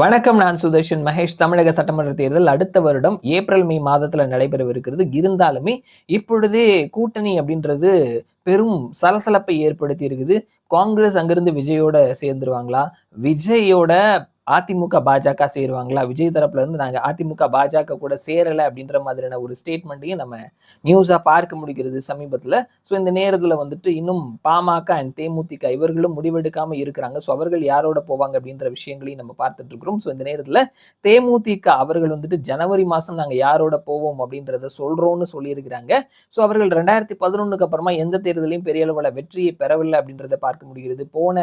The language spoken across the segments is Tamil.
வணக்கம் நான் சுதர்ஷன் மகேஷ். தமிழக சட்டமன்ற தேர்தல் அடுத்த வருடம் ஏப்ரல் மே மாதத்துல நடைபெறவிருக்கிறது. இருந்தாலுமே இப்பொழுதே கூட்டணி அப்படின்றது பெரும் சலசலப்பை ஏற்படுத்தி இருக்குது காங்கிரஸ் அங்கிருந்து விஜயோட சேர்ந்துருவாங்களா? விஜயோட அதிமுக பாஜக சேருவாங்களா? விஜய் தரப்புல இருந்து நாங்க அதிமுக பாஜக கூட சேரல அப்படின்ற மாதிரியான ஒரு ஸ்டேட்மெண்ட்டையும் நம்ம நியூஸா பார்க்க முடிகிறது சமீபத்துல. ஸோ இந்த நேரத்துல வந்துட்டு இன்னும் பாமக அண்ட் தேமுதிக இவர்களும் முடிவெடுக்காம இருக்கிறாங்க. ஸோ அவர்கள் யாரோட போவாங்க அப்படின்ற விஷயங்களையும் நம்ம பார்த்துட்டு இருக்கிறோம். ஸோ இந்த நேரத்துல தேமுதிக அவர்கள் வந்துட்டு ஜனவரி மாசம் நாங்க யாரோட போவோம் அப்படின்றத சொல்றோம்னு சொல்லியிருக்கிறாங்க. ஸோ அவர்கள் ரெண்டாயிரத்தி பதினொன்னுக்கு அப்புறமா எந்த தேர்தலையும் பெரிய அளவில் வெற்றியை பெறவில்லை அப்படின்றத பார்க்க முடிகிறது. போன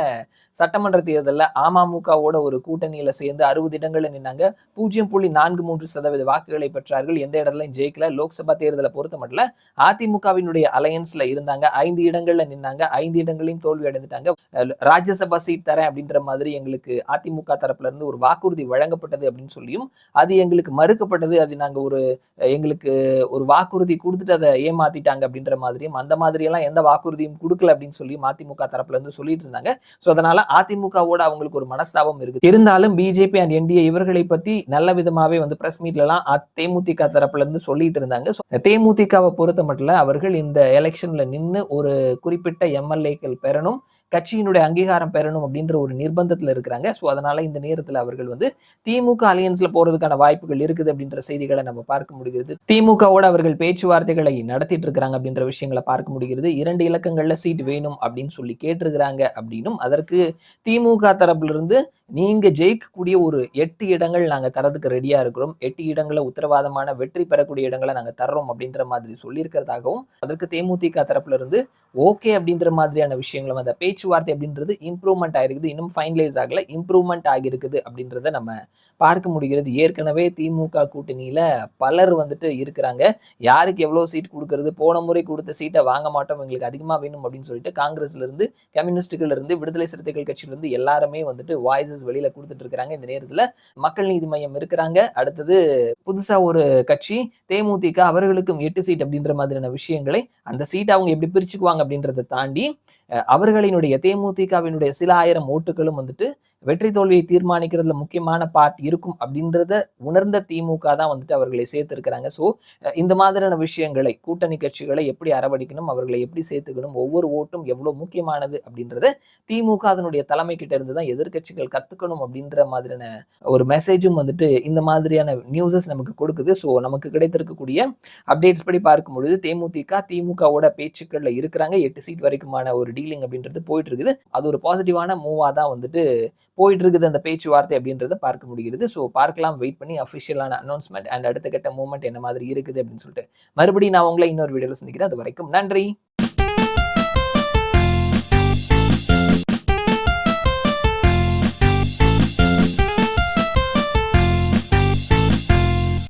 சட்டமன்ற தேர்தலில் அமமுகவோட ஒரு கூட்டணியில் சேர்ந்து அறுபது இடங்களில் நின்னாங்க. பூஜ்ஜியம் புள்ளி நான்கு மூன்று சதவீத வாக்குகளை பெற்றார்கள். எந்த இடத்துலையும் ஜெயிக்கல. லோக்சபா தேர்தலை பொறுத்த மட்டும் அதிமுகவினுடைய அலையன்ஸ்ல இருந்தாங்க. ஐந்து இடங்கள்ல நின்னாங்க. ஐந்து இடங்களையும் தோல்வி அடைந்துட்டாங்க. ராஜ்யசபா சீட் தரேன் அப்படின்ற மாதிரி எங்களுக்கு அதிமுக தரப்புல இருந்து ஒரு வாக்குறுதி வழங்கப்பட்டது அப்படின்னு சொல்லியும் அது எங்களுக்கு மறுக்கப்பட்டது. அது நாங்க ஒரு எங்களுக்கு ஒரு வாக்குறுதி கொடுத்துட்டு அதை ஏமாத்திட்டாங்க அப்படின்ற மாதிரியும் அந்த மாதிரியெல்லாம் எந்த வாக்குறுதியும் கொடுக்கல அப்படின்னு சொல்லி அதிமுக தரப்புல இருந்து சொல்லிட்டு இருந்தாங்க. ஸோ அதனால அதிமுகவோட அவங்களுக்கு ஒரு மனஸ்தாபம் இருக்கு இருந்தாலும் பிஜேபி அண்ட் என்டிஏ இவர்களை பத்தி நல்ல விதமாவே வந்து பிரஸ் மீட்லலாம் தேமுதிக தரப்புல இருந்து சொல்லிட்டு இருந்தாங்க. தேமுதிகவை பொறுத்த மட்டும் அவர்கள் இந்த எலெக்ஷன்ல நின்று ஒரு குறிப்பிட்ட எம்எல்ஏக்கள் பெறணும் கட்சியினுடைய அங்கீகாரம் பெறணும் அப்படின்ற ஒரு நிர்பந்தத்தில் இருக்கிறாங்க. ஸோ அதனால இந்த நேரத்தில் அவர்கள் வந்து திமுக அலையன்ஸ்ல போறதுக்கான வாய்ப்புகள் இருக்குது அப்படின்ற செய்திகளை நம்ம பார்க்க முடிகிறது. திமுகவோட அவர்கள் பேச்சுவார்த்தைகளை நடத்திட்டு இருக்கிறாங்க அப்படின்ற விஷயங்களை பார்க்க முடிகிறது. இரண்டு இலக்கங்கள்ல சீட் வேணும் அப்படின்னு சொல்லி கேட்டிருக்கிறாங்க அப்படின்னும் அதற்கு திமுக தரப்பிலிருந்து நீங்கள் ஜெயிக்கக்கூடிய ஒரு எட்டு இடங்கள் நாங்கள் தரதுக்கு ரெடியாக இருக்கிறோம். எட்டு இடங்களை உத்தரவாதமான வெற்றி பெறக்கூடிய இடங்களை நாங்கள் தர்றோம் அப்படின்ற மாதிரி சொல்லியிருக்கிறதாகவும் அதற்கு தேமுதிக தரப்புலருந்து ஓகே அப்படின்ற மாதிரியான விஷயங்களும் அந்த பேச்சுவார்த்தை அப்படின்றது இம்ப்ரூவ்மெண்ட் ஆகிருக்குது இன்னும் ஃபைனலைஸ் ஆகல. இம்ப்ரூவ்மெண்ட் ஆகியிருக்குது அப்படின்றத நம்ம பார்க்க முடிகிறது. ஏற்கனவே திமுக கூட்டணியில் பலர் வந்துட்டு இருக்கிறாங்க. யாருக்கு எவ்வளோ சீட் கொடுக்கறது? போன முறை கொடுத்த சீட்டை வாங்க மாட்டோம். எங்களுக்கு அதிகமாக வேணும் அப்படின்னு சொல்லிட்டு காங்கிரஸ்லேருந்து இருந்து இருந்து விடுதலை சிறுத்தைகள் கட்சியிலேருந்து எல்லாருமே வந்துட்டு வாய்ஸஸ் வெளியில கொடுத்துட்டு இருக்கிறாங்க இந்த நேரத்துல மக்கள் நீதி மையம் இருக்கிறாங்க. அடுத்தது புதுசா ஒரு கட்சி தேமுதிக அவர்களுக்கும் எட்டு சீட் அப்படின்ற மாதிரியான விஷயங்களை அந்த சீட்டை அவங்க எப்படி பிரிச்சுக்குவாங்க அப்படின்றத தாண்டி அவர்களினுடைய தேமுதிகவினுடைய சில ஆயிரம் ஓட்டுகளும் வந்துட்டு வெற்றி தோல்வியை தீர்மானிக்கிறதுல முக்கியமான பார்ட் இருக்கும் அப்படின்றத உணர்ந்த திமுக தான் வந்துட்டு அவர்களை சேர்த்திருக்கிறாங்க. ஸோ இந்த மாதிரியான விஷயங்களை கூட்டணி கட்சிகளை எப்படி அரவடிக்கணும் அவர்களை எப்படி சேர்த்துக்கணும் ஒவ்வொரு ஓட்டும் எவ்வளவு முக்கியமானது அப்படின்றத திமுக அதனுடைய தலைமை கிட்ட இருந்து தான் எதிர்கட்சிகள் கத்துக்கணும் அப்படின்ற மாதிரியான ஒரு மெசேஜும் வந்துட்டு இந்த மாதிரியான நியூஸஸ் நமக்கு கொடுக்குது. ஸோ நமக்கு கிடைத்திருக்கக்கூடிய அப்டேட்ஸ் படி பார்க்கும் பொழுது தேமுதிக திமுகவோட பேச்சுக்கள்ல இருக்கிறாங்க. எட்டு சீட் வரைக்குமான ஒரு டீலிங் அப்படின்றது போயிட்டு இருக்குது அது ஒரு பாசிட்டிவான மூவா தான் வந்துட்டு போயிட்டு இருக்குது அந்த பேச்சுவார்த்தை அப்படின்றத பார்க்க முடிகிறது. ஸோ பார்க்கலாம் வெயிட் பண்ணி அஃபிஷியலான அனௌன்ஸ்மெண்ட் அண்ட் அடுத்த கட்ட மூவ்மெண்ட் என்ன மாதிரி இருக்குது அப்படின்னு சொல்லிட்டு மறுபடியும் நான் உங்களை இன்னொரு வீடியோவில் சந்திக்கிறேன். அது வரைக்கும் நன்றி.